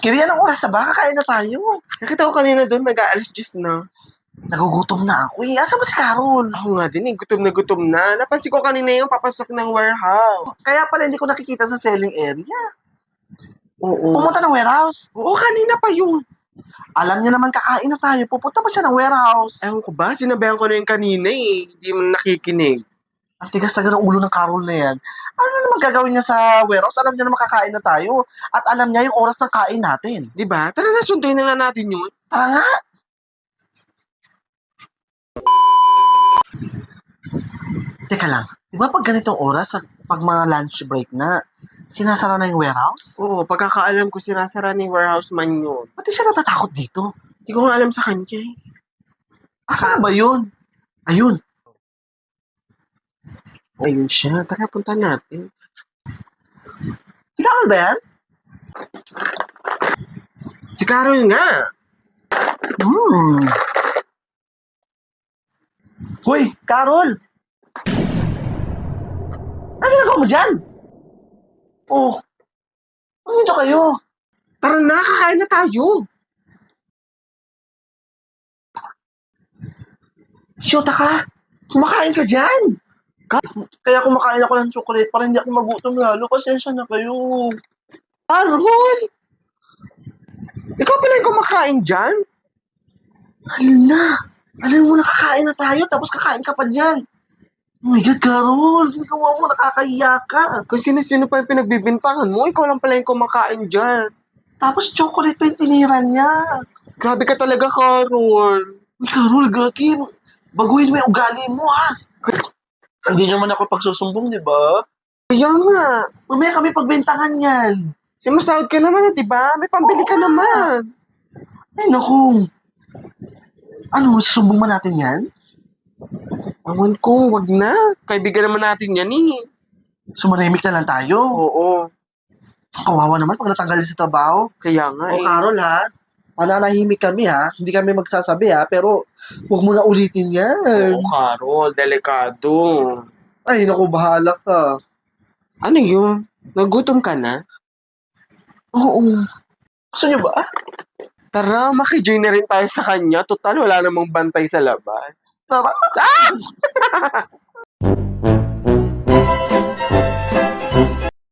Kaya ng oras na ba? Kakain na tayo. Nakita ko kanina doon, mag-aalis just na. Nagugutom na ako eh. Asa ba si Carol? Ako nga din eh, gutom na gutom na. Napansin ko kanina yung papasok ng warehouse. Kaya pala hindi ko nakikita sa selling area. Oo. Pumunta ng warehouse. Oo, kanina pa yun. Alam niya naman kakain na tayo. Pupunta ba siya ng warehouse? Ewan ko ba, sinabayan ko na yung kanina eh. Hindi mo nakikinig. Ang tigas talaga ng ulo ng Carol na yan. Ano naman gagawin niya sa warehouse? Alam niya naman kakain na tayo. At alam niya yung oras ng kain natin. Di ba? Tara na, sunduin na nga natin yun. Tara nga. Teka lang. Di ba pag ganitong oras at pag mga lunch break na, sinasara na yung warehouse? Oo, pagkakaalam ko sinasara ni warehouse man yun. Pati siya natatakot dito. Hindi ko nga alam sa kanya eh. Asa ba yun? Ayun. Ayun siya, tara punta natin. Si Carol ba yan? Si Carol nga. Hmm. Hoy, Carol! Ano ginagawa mo dyan? Oh, nandito kayo. Tara na, kakain na tayo. Shota ka. Kumakain ka dyan. Kaya kumakain ako ng chocolate para hindi ako magutom lalo. Pasensya na kayo. Carol! Ikaw pala yung kumakain dyan? Na. Alam mo, nakakain na tayo, tapos kakain ka pa dyan. Oh my God, Carol. Ginagawa mo, nakakahiya ka. Kung sino-sino pa yung pinagbibintangan mo, ikaw lang pala yung kumakain dyan. Tapos chocolate pa yung tinira niya. Grabe ka talaga, Carol. Uy, Carol, gagi. Baguhin mo yung ugali mo, ha? Hindi naman ako pagsusumbong, di ba? Kaya nga. Mamaya kami pagbentahan yan. Simasahod ka naman, di ba? May pambili ka naman. Ay, naku. Ano, susumbong ba natin yan? Awan ko, wag na. Kaibigan naman natin yan eh. Sumaremik na lang tayo. Oo. Kawawa naman pag natanggal sa trabaho. Kaya nga O, eh. Carol, ha? Mananahimik kami, ha? Hindi kami magsasabi, ha? Pero, huwag mo na ulitin yan. Oo, Carol. Delikado. Ay, naku, bahala ka. Ano yun? Nagutom ka na? Oo. Gusto niyo ba? Tara, makijoin na rin tayo sa kanya. Total, wala namang bantay sa labas. Tara.